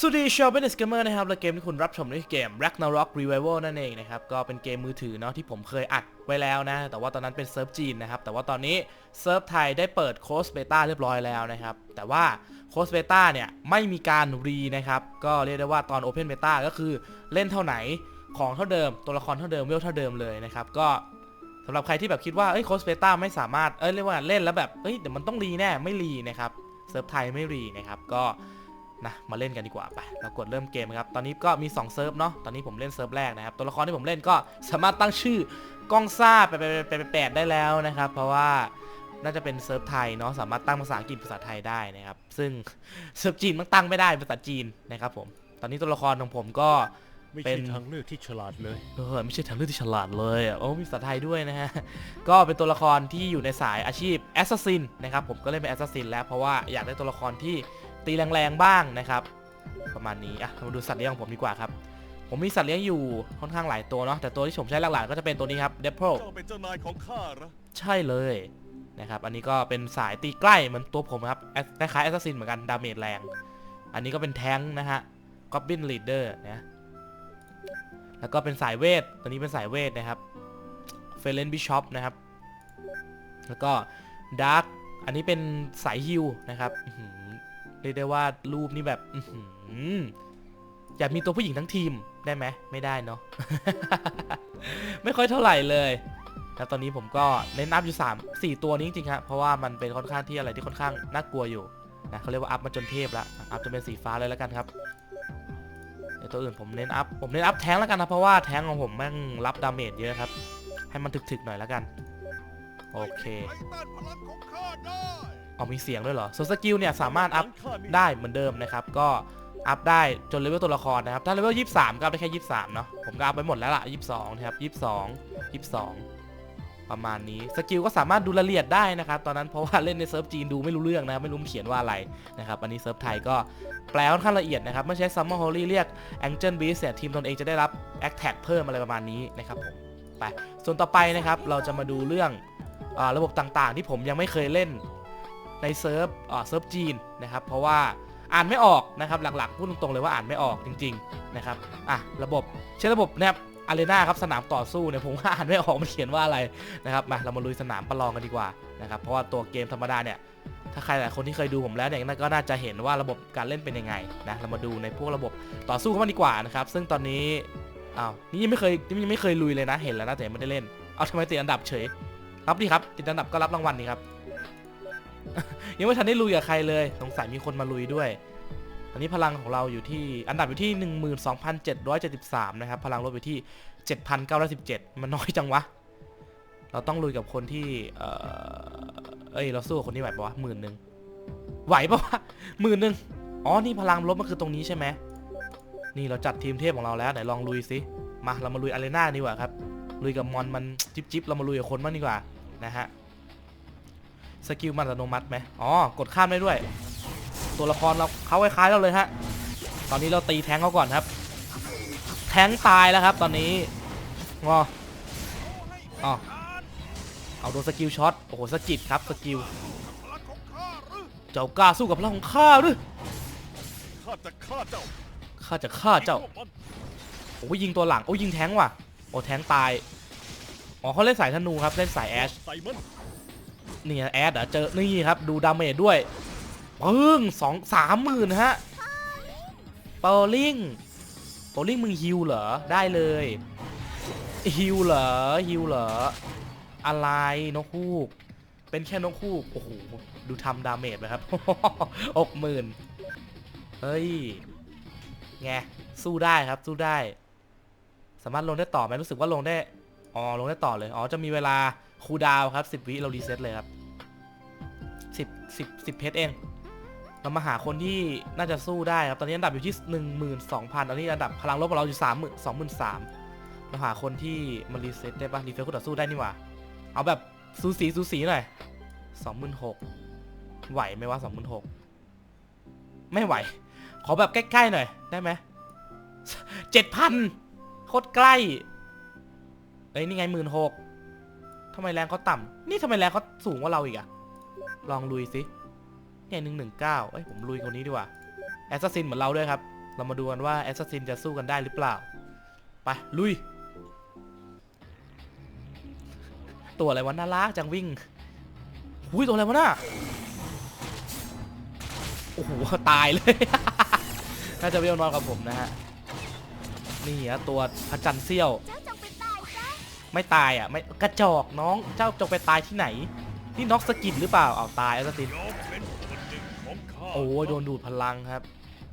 สวัสดีชาวเบนสเกมเมอร์นะครับและเกมที่คุณรับชมนี่คือเกม Ragnarok Revival นั่นเองนะครับ ก็เป็นเกมมือถือเนาะที่ผมเคยอัดไว้แล้วนะ แต่ว่าตอนนั้นเป็นเซิร์ฟจีนนะครับ แต่ว่าตอนนี้เซิร์ฟไทยได้เปิดโค้ดเบต้าเรียบร้อยแล้วนะครับ แต่ว่าโค้ดเบต้าเนี่ย ไม่มีการรีนะครับ ก็เรียกได้ว่าตอน Open Beta ก็คือเล่นเท่าไหนของเท่าเดิม ตัวละครเท่าเดิมเวลเท่าเดิมเลยนะครับก็สำหรับใครที่แบบคิดว่าเอ้ยโค้ดเบต้าไม่สามารถเอ้ยเรียกว่าเล่นแล้วแบบเอ้ยเดี๋ยวมันต้องรีแน่ไม่รีนะครับเซิร์ฟไทยไม่รีนะครับก็ นะมาเล่นกันดีกว่าไปเรากดเริ่มเกมครับตอนนี้ก็มี 2 เซิร์ฟเนาะตอนนี้ผมเล่นเซิร์ฟแรกนะครับตัวละครที่ผมเล่นก็สามารถตั้งชื่อกล้องซ่าไปไปไปไปแปดได้แล้วนะครับ เพราะว่าน่าจะเป็นเซิร์ฟไทยเนาะสามารถตั้งภาษาอังกฤษภาษาไทยได้นะครับ ซึ่งเซิร์ฟจีนมันตั้งไม่ได้ภาษาจีนนะครับผมตอนนี้ตัวละครของผมก็ไม่เป็ใช่นทางเลือกที่ฉลาดเลยเออไม่ใช่ทางเลือกที่ฉลาดเลยอะโอ้มีภาษาไทยด้วยนะฮะ ก็เป็นตัวละครที่อยู่ในสายอาชีพแอสซัสซินนะครับผมก็เล่นเป็นแอสซัสซินแล้วเพราะว่าอยากได้ตัวละครที่ ตีแรงๆบ้างนะครับ ประมาณนี้อะเรามาดูสัตว์เลี้ยงของผมดีกว่าครับ ผมมีสัตว์เลี้ยงอยู่ค่อนข้างหลายตัวเนาะแต่ตัวที่ผมใช้หลักๆก็จะเป็นตัวนี้ครับเดปโเจ้าเป็นเจ้านายของข้าเหรอใช่เลยนะครับ อันนี้ก็เป็นสายตีใกล้เหมือนตัวผมครับคล้ายๆแอสซัสซินเหมือนกันดาเมจแรง อันนี้ก็เป็นแท้งค์นะฮะก็บินลีดเดอร์นะแล้วก็เป็นสายเวทตัวนี้เป็นสายเวทนะครับเฟรนบิชอปนะครับ แล้วก็ดาร์กอันนี้เป็นสายฮิลนะครับอื้อหือ เรียกได้ว่ารูปนี่แบบอื้อหืออยากมีตัวผู้หญิงทั้งทีมได้ไหมไม่ได้เนาะ ไม่ค่อยเท่าไหร่เลยแล้วตอนนี้ผมก็เน้นอัพอยู่3 4 ตัวนี้จริงๆครับเพราะว่ามันเป็นค่อนข้างที่อะไรที่ค่อนข้างน่ากลัวอยู่นะเขาเรียกว่าอัพมาจนเทพแล้วอัพจนเป็นสีฟ้าเลยแล้วกันครับเดี๋ยวตัวอื่นผมเน้นอัพผมเน้นอัพแท้งแล้วกันนะเพราะว่าแท้งของผมแม่งรับดาเมจเยอะครับ ให้มันถึกๆหน่อยแล้วกัน โอเคไอ้ต้านพลังของข้าได้ เอามีเสียงด้วยเหรอส่วนสกิลเนี่ยสามารถอัพได้เหมือนเดิมนะครับ ก็อัพได้จนเลเวลตัวละครนะครับ ถ้าเลเวล23 ก็อัพได้แค่ 23 เนาะ ผมก็อัพไปหมดแล้วล่ะ 22 นะครับ 22 22 ประมาณนี้ สกิลก็สามารถดูละเอียดได้นะครับ ตอนนั้นเพราะว่าเล่นในเซิร์ฟจีนดูไม่รู้เรื่องนะครับไม่รู้มเขียนว่าอะไรนะครับ อันนี้เซิร์ฟไทยก็แปลค่อนข้างละเอียดนะครับ เมื่อใช้ Summer Holy เรียก Angel Beast เนี่ยทีมตนเองจะได้รับ Attack เพิ่มอะไรประมาณนี้นะครับผม ไป ส่วนต่อไปนะครับ เราจะมาดูเรื่องอาระบบต่างๆ ที่ผมยังไม่เคยเล่น ในเซิร์ฟเซิร์ฟจีนนะครับ เพราะว่าอ่านไม่ออกนะครับ หลักๆพูดตรงๆเลยว่าอ่านไม่ออกจริง ๆนะครับอะระบบใช้ระบบนะครับอารีนาครับสนามต่อสู้เนี่ยผมว่าอ่านไม่ออกมันเขียนว่าอะไรนะครับมาเรามาลุยสนามประลองกันดีกว่านะครับเพราะว่าตัวเกมธรรมดาเนี่ยถ้าใครหลายคนที่เคยดูผมแล้วเนี่ยก็น่าจะเห็นว่าระบบการเล่นเป็นยังไงนะเรามาดูในพวกระบบต่อสู้กันบ้างดีกว่านะครับซึ่งตอนนี้อ้าวนี่ยังไม่เคยนี่ยังไม่เคยลุยเลยนะเห็นแล้วนะแต่ไม่ได้เล่นเอาทำไมติดอันดับเฉยรับดีครับติดอันดับก็รับรางวัลนี่ครับ ยังไม่ทันได้ลุยกับใครเลย สงสัยมีคนมาลุยด้วยตอนนี้พลังของเราอยู่ที่อันดับอยู่ที่ 12,773 นะครับ พลังลบอยู่ที่ 7,917 มันน้อยจังวะ เราต้องลุยกับคนที่ เออเอ้ย เราสู้กับคนที่ไหวปะวะหมื่นหนึ่งไหวปะวะหมื่นหนึ่งอ๋อ นี่พลังลบมันคือตรงนี้ใช่ไหม นี่เราจัดทีมเทพของเราแล้ว ไหนลองลุยสิมาเรามาลุยอารีนาดีกว่าครับ ลุยกับมอนมันจิบจิบเรามาลุยกับคนบ้างดีกว่านะฮะ สกิลมันอัตโนมัติไหมอ๋อ กดข้ามได้ด้วย ตัวละครเราเขาคล้ายๆเราเลยฮะ ตอนนี้เราตีแทงเขาก่อนครับ แทงตายแล้วครับตอนนี้งออ๋อเอาโดนสกิลช็อต โอ้โห สกิดครับ สกิลพลังของข้าหรือเจ้ากล้าสู้กับพลังของข้าหรือข้าจะฆ่าเจ้า ข้าจะฆ่าเจ้าพวกมันโอ้ยยิงตัวหลัง โอ้ยยิงแทงว่ะ โอ้แทงตาย อ๋อเขาเล่นสายธนูครับ เล่นสายแอช นี่แอดเหรอเจอนี่ครับดูดาเมจด้วยปึ้งสองสามหมื่นฮะเปอร์ลิงเปอร์ลิงมึงฮิวเหรอ ได้เลยฮิวเหรอฮิวเหรอ อะไรนกฮูก เป็นแค่นกฮูก โอ้โห ดูทำดาเมจไหมครับหกหมื่นเฮ้ย ไง สู้ได้ครับ สู้ได้ สามารถลงได้ต่อไหมรู้สึกว่าลงได้ อ๋อ ลงได้ต่อเลย อ๋อ จะมีเวลา คูดาวครับ10วิเรารีเซ็ตเลยครับ10 10 10เพชรเอง เรามาหาคนที่น่าจะสู้ได้ครับ ตอนนี้อันดับอยู่ที่12,000ตอนนี้อันดับพลังลบของเราอยู่30,000 23,000เราหาคนที่มันรีเซ็ตได้ปะรีเซ็ตคู่ต่อสู้ได้นี่หว่า เอาแบบสูสีสูสีหน่อย26,000ไหวไหมวะ26,000ไม่ไหว ขอแบบใกล้ๆหน่อย ได้ไหม7,000โคตรใกล้เอ้ยนี่ไงหมื่นหก ทำไมแรงเขาต่ำนี่ทำไมแรงเขาสูงกว่าเราอีกอะลองลุยสิเนี่ยหนึ่งหนึ่งเก้าเอ้ยผมลุยคนนี้ดีกว่าแอสซัสซินเหมือนเราด้วยครับ เรามาดูกันว่าแอสซัสซินจะสู้กันได้หรือเปล่า ไป ลุย ตัวอะไรวะน่ารักจังวิ่งหุ้ยตัวอะไรวะน่ะโอ้โหตายเลย น่าจะเวลนอนกับผมนะฮะ นี่ฮะตัวพระจันทร์เสี้ยว ไม่ตายอะไม่กระจอกน้องเจ้าจงไปตายที่ไหน นี่น็อกสกินหรือเปล่าเอาตายแอสซัสซินโอ้ยโดนดูดพลังครับ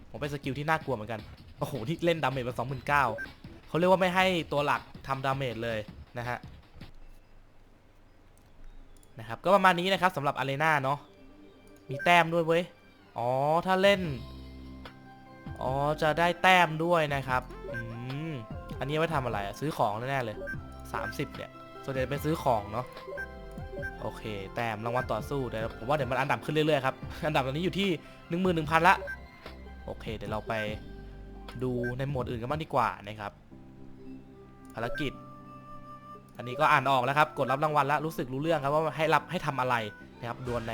ผมเป็นสกิลที่น่ากลัวเหมือนกันโอ้โหที่เล่นดาเมจมาสองหมื่นเก้าเขาเรียกว่าไม่ให้ตัวหลักทำดาเมจเลยนะฮะนะครับก็ประมาณนี้นะครับสำหรับอารีนาเนาะมีแต้มด้วยเว้ยอ๋อถ้าเล่นอ๋อจะได้แต้มด้วยนะครับอืมอันนี้ไว้ทำอะไรซื้อของแน่ๆเลย 30 เนี่ย ส่วนใหญ่เป็นซื้อของเนาะ โอเค แต้มรางวัลต่อสู้เดี๋ยวผมว่าเดี๋ยวมันอันดับขึ้นเรื่อยๆครับ อันดับตอนนี้อยู่ที่ 11,000 ละ โอเค เดี๋ยวเราไปดูในโหมดอื่นกันบ้างดีกว่านะครับ ภารกิจ อันนี้ก็อ่านออกแล้วครับ กดรับรางวัลแล้วรู้สึกรู้เรื่องครับว่าให้รับให้ทำอะไรนะครับ ดวลใน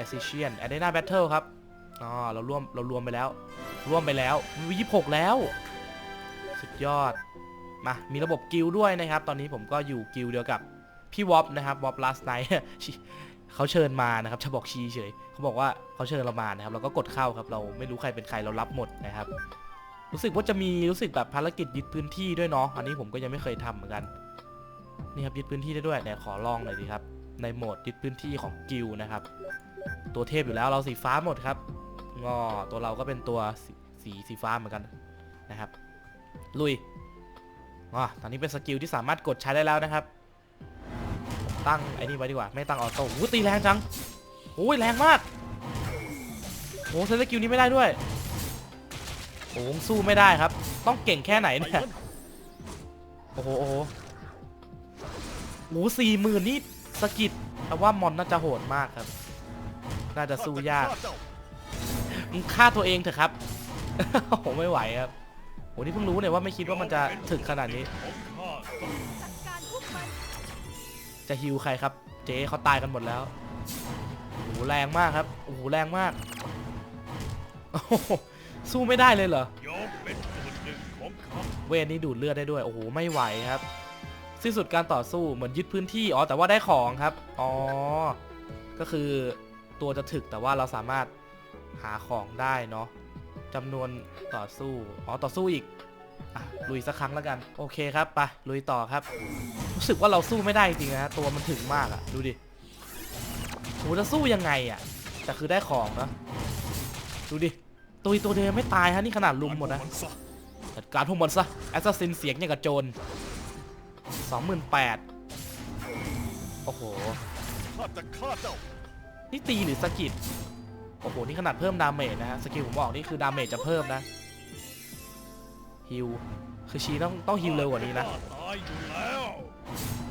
a s c i a n Arena Battle ครับ อ๋อ เราร่วม เรารวมไปแล้ว ร่วมไปแล้วมี26 แล้ว สุดยอด มามีระบบกิลด้วยนะครับ ตอนนี้ผมก็อยู่กิลเดียวกับพี่วอปนะครับวอป last night เขาเชิญมานะครับจะบอกชีเฉยเขาบอกว่าเขาเชิญเรามานะครับเราก็กดเข้าครับ เราไม่รู้ใครเป็นใครเรารับหมดนะครับ รู้สึกว่าจะมีรู้สึกแบบภารกิจยึดพื้นที่ด้วยเนาะอันนี้ผมก็ยังไม่เคยทำเหมือนกันนี่ครับยึดพื้นที่ได้ด้วยเนี่ยขอลองหน่อยดีครับ ในโหมดยึดพื้นที่ของกิลนะครับ ตัวเทพอยู่แล้วเราสีฟ้าหมดครับงอตัวเราก็เป็นตัวสีสีสีฟ้าเหมือนกันนะครับ ลุย อะตอนนี้เป็นสกิลที่สามารถกดใช้ได้แล้วนะครับ ตั้งไอ้นี่ไว้ดีกว่า ไม่ตั้งออโต้อู้ตีแรงจังโอ้ยแรงมากโอ้ใช้สกิลนี้ไม่ได้ด้วยโอ้สู้ไม่ได้ครับ ต้องเก่งแค่ไหนไอ้เนี่ยมันโอ้โหโอ้โหโอ้สี่หมื่นนี่สกิดแต่ว่ามอนน่าจะโหดมากครับ น่าจะสู้ยากข้จะฆ่เจ้มึงฆ่าตัวเองเถอะครับโอ้โหไม่ไหวครับ โหนี่เพิ่งรู้เนี่ยว่าไม่คิดว่ามันจะถึงขนาดนี้ จะฮิวใครครับ เจ๊เขาตายกันหมดแล้วโอ้โหแรงมากครับโอ้โหแรงมากโอ้โหสู้ไม่ได้เลยเหรอเวนหนึ่งของข้าเวทนี้ดูดเลือดได้ด้วย โอ้โห ไม่ไหวครับ สิ้นสุดการต่อสู้ เหมือนยึดพื้นที่ อ๋อ แต่ว่าได้ของครับ อ๋อ ก็คือตัวจะถึกแต่ว่าเราสามารถหาของได้เนาะ จำนวนต่อสู้ อ๋อ ต่อสู้อีกอะลุยสักครั้งแล้วกัน โอเคครับ ไป ลุยต่อครับ รู้สึกว่าเราสู้ไม่ได้จริงนะ ตัวมันถึงมากอะดูดิโหจะสู้ยังไงอะแต่คือได้ของนะ ดูดิ ตัวตัวเดียวไม่ตายฮะ นี่ขนาดลุมหมดนะ จัดการพวกมันซะ แอสซัสซินเสียงอย่างกับโจรสองหมื่นแปดโอ้โห นี่ตีหรือสกิด โอ้โห นี่ขนาดเพิ่มดาเมจนะฮะ สกิลผมบอกนี่คือดาเมจจะเพิ่มนะฮิลคือชีต้องต้องฮิลเร็วกว่านี้นะ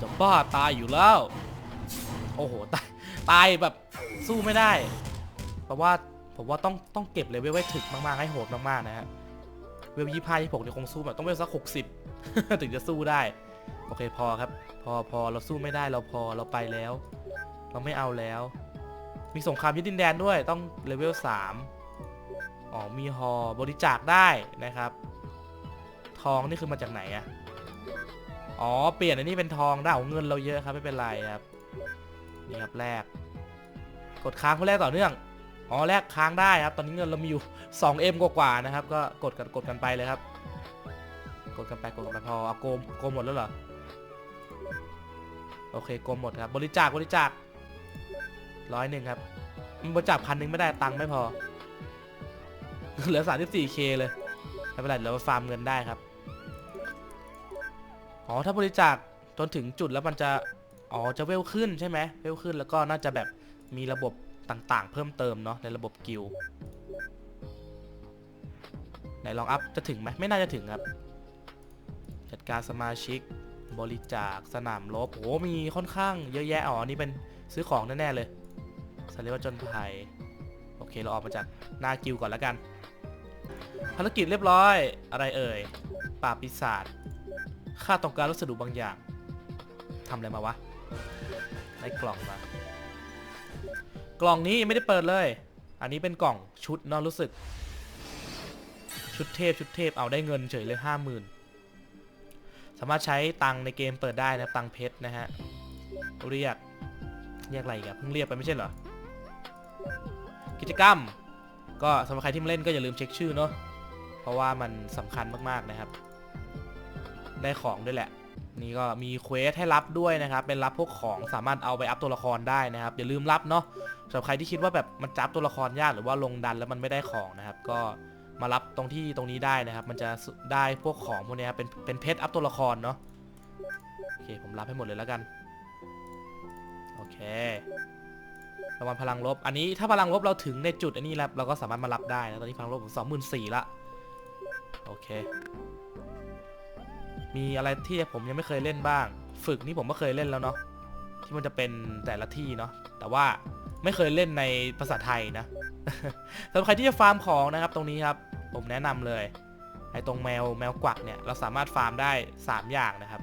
จะบ้าตายอยู่แล้ว โอ้โห ตายตายแบบสู้ไม่ได้เพราะว่าผมว่าต้องต้องเก็บเลเวลไว้ถึกมากๆให้โหดมากๆนะฮะเวลยี่ห้ายี่หกเนี่ยคงสู้แบบต้องเวลสักหกสิบถึงจะสู้ได้ โอเคพอครับ พอพอเราสู้ไม่ได้เราพอเราไปแล้ว เราไม่เอาแล้ว มีสงครามยึดดินแดนด้วยต้องเลเวลสามอ๋อมีฮอบริจาคได้นะครับ ทองนี่คือมาจากไหนอะอ๋อเปลี่ยนอันนี้เป็นทองได้เอาเงินเราเยอะครับไม่เป็นไรครับนี่ครับแลกกดค้างเพื่อแลกต่อเนื่องอ๋อแลกค้างได้ครับ ตอนนี้เงินเรามีอยู่ 2M กว่าๆนะครับ ก็กดกันกดกันไปเลยครับ กดกันไปกดกันไปพอเอาโกมโกมหมดแล้วเหรอ โอเคโกมหมดครับ บริจาคบริจาค ร้อยหนึ่งครับมันบริจาคพันหนึ่งไม่ได้ตังค์ไม่พอ เหลือ 34k เลยไม่เป็นไรเดี๋ยวเราฟาร์มเงินได้ครับอ๋อถ้าบริจาคจนถึงจุดแล้วมันจะอ๋อจะเวลขึ้นใช่ไหมเวลขึ้นแล้วก็น่าจะแบบมีระบบต่างๆ เพิ่มเติมเนาะในระบบกิลไหนลองอัพจะถึงไหมไม่น่าจะถึงครับ จัดการสมาชิกบริจาคสนามรบโอ้มีค่อนข้างเยอะแยะอ๋อนี่เป็นซื้อของแน่ๆเลย สารีวจนภัยโอเค เราออกมาจากหน้ากิลด์ก่อนแล้วกัน ภารกิจเรียบร้อย อะไรเอ่ยปราปีศาจข้าต้องการวัสดุบางอย่างทำอะไรมาวะ ได้กล่องมา กล่องนี้ยังไม่ได้เปิดเลย อันนี้เป็นกล่องชุดนอะรู้สึก ชุดเทพชุดเทพเอาได้เงินเฉยเลยห้าหมื่นสามารถใช้ตังในเกมเปิดได้นะตังเพชรนะฮะ เรียก เรียกอะไรอีกันเพิ่งเรียกไปไม่ใช่เหรอ กิจกรรม ก็สำหรับใครที่มาเล่นก็อย่าลืมเช็คชื่อเนาะเพราะว่ามันสำคัญมากๆนะครับ ได้ของด้วยแหละ นี่ก็มีเควสให้รับด้วยนะครับ เป็นรับพวกของสามารถเอาไปอัพตัวละครได้นะครับ อย่าลืมรับเนาะสำหรับใครที่คิดว่าแบบมันจับตัวละครยากหรือว่าลงดันแล้วมันไม่ได้ของนะครับ ก็มารับตรงที่ตรงนี้ได้นะครับ มันจะได้พวกของพวกเนี้ยครับเป็นเป็นเพชรอัพตัวละครเนาะโอเคผมรับให้หมดเลยแล้วกัน โอเค รางวัลพลังลบ อันนี้ถ้าพลังลบเราถึงในจุดอันนี้แล้วเราก็สามารถมารับได้นะตอนนี้พลังลบผมสองหมื่นสี่ละโอเค มีอะไรที่ผมยังไม่เคยเล่นบ้าง ฝึกนี่ผมก็เคยเล่นแล้วเนาะที่มันจะเป็นแต่ละที่เนาะแต่ว่าไม่เคยเล่นในภาษาไทยนะสำหรับใครที่จะฟาร์มของนะครับตรงนี้ครับ ผมแนะนำเลยไอ้ตรงแมวแมวกวักเนี่ยเราสามารถฟาร์มได้ 3 อย่างนะครับ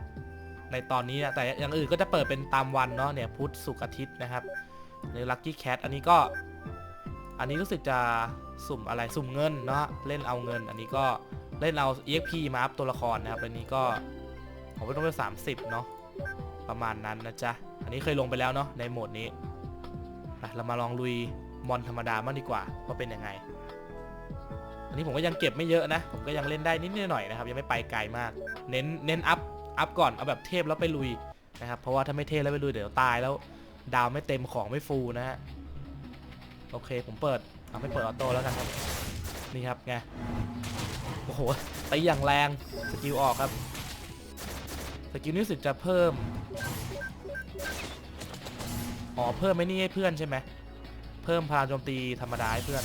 ในตอนนี้นะแต่อย่างอื่นก็จะเปิดเป็นตามวันเนาะเนี่ยพุธศุกร์อาทิตย์นะครับ หรือลัคกี้แคทอันนี้ก็ อันนี้รู้สึกจะสุ่มอะไรสุ่มเงินเนาะเล่นเอาเงิน อันนี้ก็เล่นเอา EXP มาอัพตัวละครนะครับอันนี้ก็ผมไม่ต้องไป30เนาะประมาณนั้นนะจ๊ะ อันนี้เคยลงไปแล้วเนาะในโหมดนี้เรามาลองลุยมอนธรรมดาบ้างดีกว่าว่าเป็นยังไง อันนี้ผมก็ยังเก็บไม่เยอะนะ ผมก็ยังเล่นได้นิดๆหน่อยๆนะครับ ยังไม่ไปไกลมาก เน้นเน้นอัพอัพก่อนเอาแบบเทพแล้วไปลุยนะครับ เพราะว่าถ้าไม่เทพแล้วไปลุยเดี๋ยวตายแล้ว ดาวไม่เต็มของไม่ฟูนะฮะ โอเคผมเปิดเอาไม่เปิดออโต้แล้วกันครับ นี่ครับไง โอ้โหตีอย่างแรงสกิลออกครับ สกิลนี้สึกจะเพิ่ม อ๋อเพิ่มไม่นี่ให้เพื่อนใช่ไหม เพิ่มพลังโจมตีธรรมดาให้เพื่อน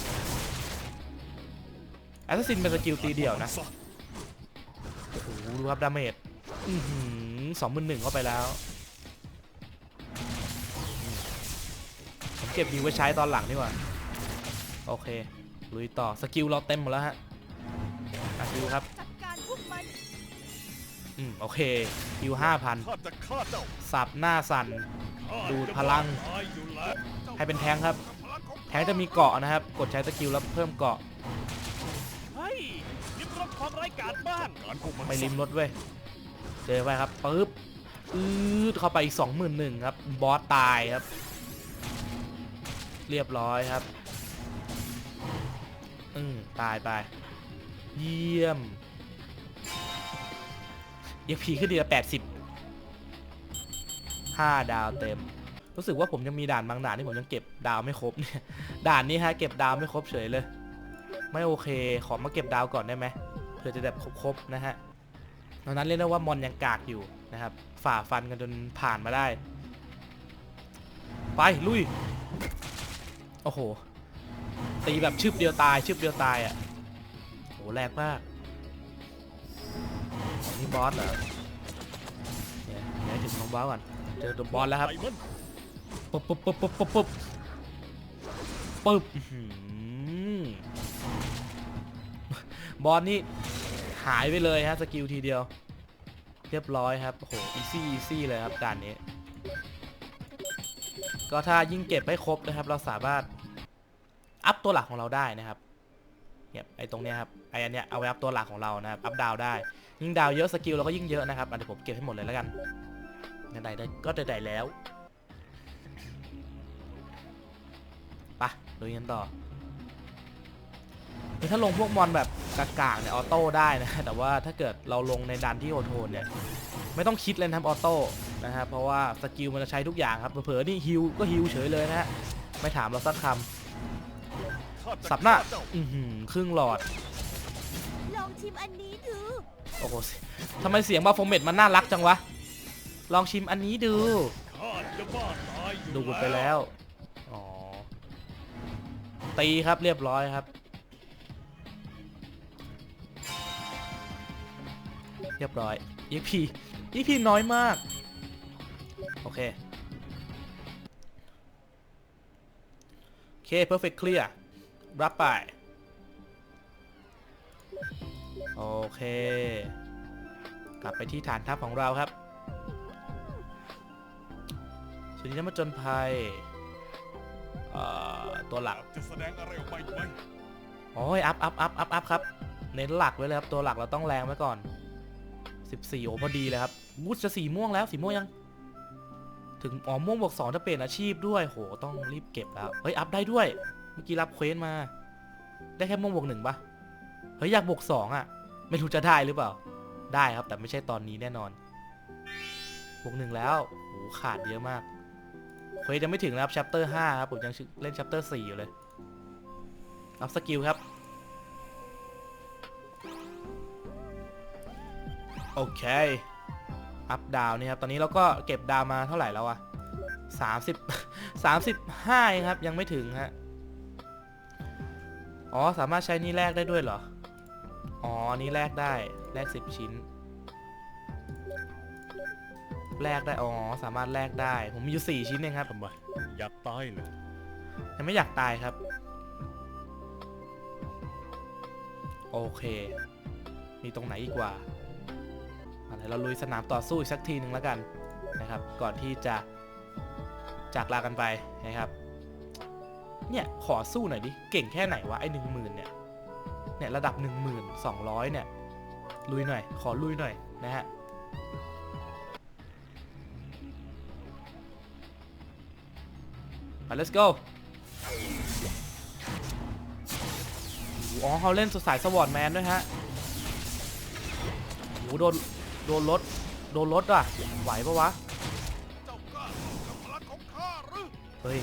แอสซัสซินเป็นสกิลตีเดี่ยวนะ โอ้โหดูครับดาเมจสองหมื่นหนึ่งเข้าไปแล้ว เก็บยิงไว้ใช้ตอนหลังดีกว่า โอเค ลุยต่อ สกิลเราเต็มหมดแล้วฮะอะคิวครับ จัดการพวกมันอืม โอเคคิวห้าพันข้าจะฆ่าเจ้าสับหน้าสั่นข้าดูดจะพลัง ตายอยู่แล้วให้เป็นแทงครับแทงจะมีเกาะนะครับ กดใช้สกิลแล้วเพิ่มเกาะ เฮ้ยยิ้มรับความไร้กาจบ้างการพวกมันไม่ริมรถเว้ย เจอไปครับปึ๊บอืดเข้าไปอีกสองหมื่นหนึ่งครับ บอสตายครับ เรียบร้อยครับ อืมตายไป เยี่ยมยังพีขึ้นดีละแปดสิบห้าดาวเต็ม รู้สึกว่าผมยังมีด่านบางด่านที่ผมยังเก็บดาวไม่ครบเนี่ย ด่านนี้ฮะเก็บดาวไม่ครบเฉยเลย ไม่โอเค ขอมาเก็บดาวก่อนได้ไหมเพื่อจะแบบครบๆนะฮะตอนนั้นเรียกได้ว่ามอนยังกากอยู่นะครับ ฝ่าฟันกันจนผ่านมาได้ ไป ลุย โอ้โห ตีแบบชึบเดียวตายชึบเดียวตายอะโหแรงมากอันนี่บอสเหรอเนี่ยเดี๋ยวให้ถึงน้องบอสก่อน เจอตัวบอสแล้วครับไอ้มันปุ๊บปุ๊บปุ๊บปุ๊บปุ๊บปุ๊บปุ๊บอื้อหือบอสนี่หายไปเลยฮะสกิลทีเดียว เรียบร้อยครับ โอ้โห อีซี่อีซี่เลยครับด่านนี้ ก็ถ้ายิ่งเก็บให้ครบนะครับ เราสามารถอัพตัวหลักของเราได้นะครับเนี่ยไอตรงเนี้ยครับไออันเนี้ยเอาไว้อัพตัวหลักของเรานะครับอัพดาวได้ ยิ่งดาวเยอะสกิลเราก็ยิ่งเยอะนะครับอะเดี๋ยวผมเก็บให้หมดเลยแล้วกันไหนๆได้ก็ได้ๆแล้วไปลุยกันต่อคือถ้าลงพวกมอนแบบกากๆเนี่ยออโต้ได้นะแต่ว่าถ้าเกิดเราลงในดันที่โอโทนเนี่ย ไม่ต้องคิดเลยนะครับออโต้นะครับเพราะว่าสกิลมันจะใช้ทุกอย่างครับเผลอๆนี่ฮิวก็ฮิวเฉยเลยนะฮะไม่ถามเราสักคข้าำจะสับหน้าฆ่เจ้าอือหือครึ่งหลอดลองชิมอันนี้ดูโอ้โหทำไมเสียงบาโฟเมตมันน่ารักจังวะ ลองชิมอันนี้ดูข้าจะบ้าตายอยู่ดูดไปแล้วอ๋อตีครับเรียบร้อยครับเรียบร้อย EP EP น้อยมาก โอเค โอเค perfect clear รับไป โอเค กลับไปที่ฐานทัพของเราครับสวัสดีนักผจญภัยเอ่อตัวหลักจะแสดงอะไรออกไปไหมโอ้ยอัพอัพอัพอัพอัพครับ เน้นหลักไว้เลยครับ ตัวหลักเราต้องแรงไว้ก่อน 14 โอ้พอดีเลยครับ วูดจะสีม่วงแล้วสีม่วงยัง ถึงอ๋อม่วงบวกสองจะเปลี่ยนอาชีพด้วยโหต้องรีบเก็บแล้วเฮ้ยอัพได้ด้วย เมื่อกี้รับเควสมา ได้แค่ม่วงบวกหนึ่งปะเฮ้ยอยากบวกสองอะ ไม่รู้จะได้หรือเปล่า ได้ครับแต่ไม่ใช่ตอนนี้แน่นอนบวกหนึ่งแล้วโหขาดเยอะมากเควสยังไม่ถึงนะครับ chapter 5ครับผมยังเล่น chapter 4อยู่เลยอัพสกิลครับโอเค อัพดาวนี่ครับ ตอนนี้เราก็เก็บดาวมาเท่าไหร่แล้วอะสามสิบสามสิบห้าเองครับ ยังไม่ถึงฮะ อ๋อ สามารถใช้นี่แลกได้ด้วยเหรอ อ๋อ นี่แลกได้ แลกสิบชิ้น แลกได้ อ๋อ สามารถแลกได้ ผมมีอยู่สี่ชิ้นเองครับ ทำไมอยากตายเลยยังไม่อยากตายครับ โอเค มีตรงไหนอีกว่า อะไรเราลุยสนามต่อสู้อีกสักทีหนึ่งแล้วกันนะครับ ก่อนที่จะจากลากันไปนะครับ เนี่ยขอสู้หน่อยดิ เก่งแค่ไหนวะไอ้หนึ่งหมื่นเนี่ย เนี่ยระดับ1 2 0 0เนี่ย ลุยหน่อย ขอลุยหน่อยนะฮะไป let's go อ๋อเขาเล่นสายสวอตแมนด้วยฮะโหโดน โดนรถ โดนรถว่ะ ไหวปะวะ เจ้ากล้ากับพลังของข้าหรือเฮ้ย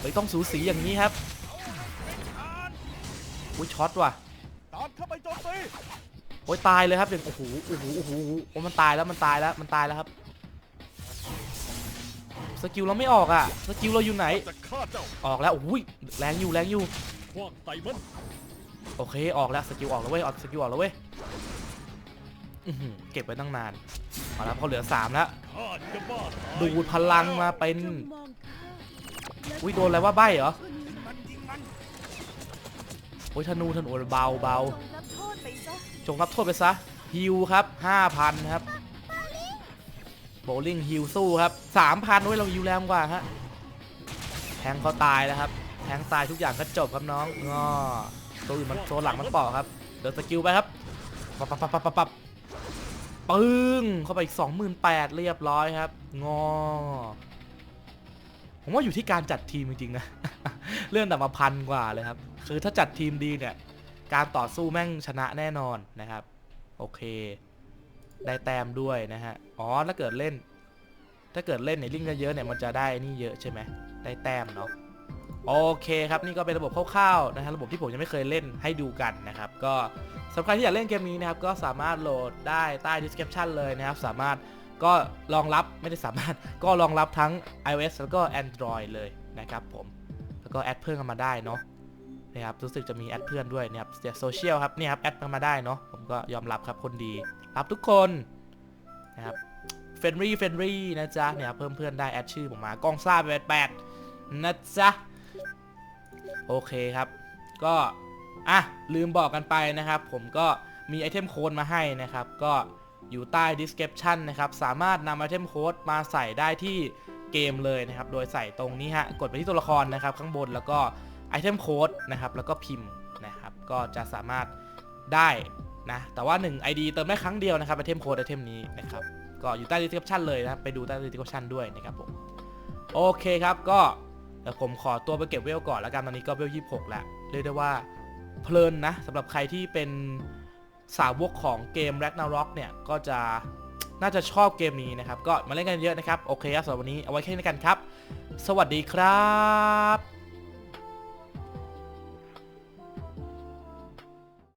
เฮ้ยต้องสูสีอย่างนี้ครับ เป็นทานอุ้ยช็อตว่ะ ตามเข้าไปโจมตีโอ้ยตายเลยครับอย่างโอ้โหโอ้โหโอ้โหโอ้มันตายแล้วมันตายแล้วมันตายแล้วครับ สกิลเราไม่ออกอะ สกิลเราอยู่ไหน จะฆ่าเจ้าออกแล้วโอ้ยแรงอยู่แรงอยู่ ควางไตมันโอเคออกแล้วสกิลออกแล้วเว้ยออกสกิลออกแล้วเว้ย เก็บไว้ตั้งนานเอาละเขาเหลือสามแล้วข้าจะบ้าตายดูดพลังมาเป็นจงมองข้าอุ้ยโดนอะไรว่าใบเหรอคนนี้มันยิงมันโอ้ยธนูธนูเบาเบาจงรับโทษไปซะจงรับโทษไปซะฮิวครับ5,000ครับโบลิ่งฮิวสู้ครับ3,000ด้วยเราฮิวแรงกว่าฮะแทงเขาตายแล้วครับแทงตายทุกอย่างก็จบครับน้องงอตัวอื่นมันตัวหลังมันปอกครับเดี๋ยวสกิลไปครับปับปับปับปับปับ ปึ้ง เข้าไปอีก 28,000 เรียบร้อยครับ งอ ผมว่าอยู่ที่การจัดทีมจริงๆนะเลื่อนแต่มาพันกว่าเลยครับ คือถ้าจัดทีมดีเนี่ย การต่อสู้แม่งชนะแน่นอนนะครับ โอเค ได้แต้มด้วยนะฮะ อ๋อ ถ้าเกิดเล่น ถ้าเกิดเล่นในลิงก์เยอะๆเนี่ยมันจะได้นี่เยอะใช่ไหม ได้แต้มเนาะ โอเคครับ นี่ก็เป็นระบบคร่าวๆนะฮะ ระบบที่ผมยังไม่เคยเล่นให้ดูกันนะครับ ก็ สำหรับใครที่อยากเล่นเกมนี้นะครับก็สามารถโหลดได้ใต้ description เลยนะครับ สามารถก็รองรับไม่ได้สามารถ ก็รองรับทั้ง iOS แล้วก็ Android เลยนะครับผม แล้วก็แอดเพิ่มกันมาได้เนาะนะครับรู้สึกจะมีแอดเพื่อนด้วยนะครับจากโซเชียลครับเนี่ยครับแอดกันมาได้เนาะผมก็ยอมรับครับคนดี รับทุกคนนะครับเฟนรี่เฟนรี่นะจ๊ะเนี่ยเพิ่มเพื่อนได้แอดชื่อผมมากล้องซ่าแปดแปดนะจ๊ะโอเคครับ ก็ อะลืมบอกกันไปนะครับ ผมก็มีไอเทมโค้ดมาให้นะครับ ก็อยู่ใต้ description นะครับ สามารถนำไอเทมโค้ดมาใส่ได้ที่เกมเลยนะครับ โดยใส่ตรงนี้ฮะ กดไปที่ตัวละครนะครับ ข้างบนแล้วก็ไอเทมโค้ดนะครับ แล้วก็พิมพ์นะครับ ก็จะสามารถได้นะ แต่ว่า 1 ID เติมได้ครั้งเดียวนะครับไอเทมโค้ดไอเทมนี้นะครับ ก็อยู่ใต้ description เลยนะครับ ไปดูใต้ description ด้วยนะครับผม โอเคครับ ก็เดี๋ยวผมขอตัวไปเก็บเวลก่อนแล้วกัน ตอนนี้ก็เวล 26 แล้ว เรียกได้ว่า เพลินนะสำหรับใครที่เป็นสาวกของเกม Ragnarok เนี่ย ก็จะน่าจะชอบเกมนี้นะครับ ก็มาเล่นกันเยอะนะครับ โอเคครับสำหรับวันนี้เอาไว้แค่นี้กันครับ สวัสดีครับ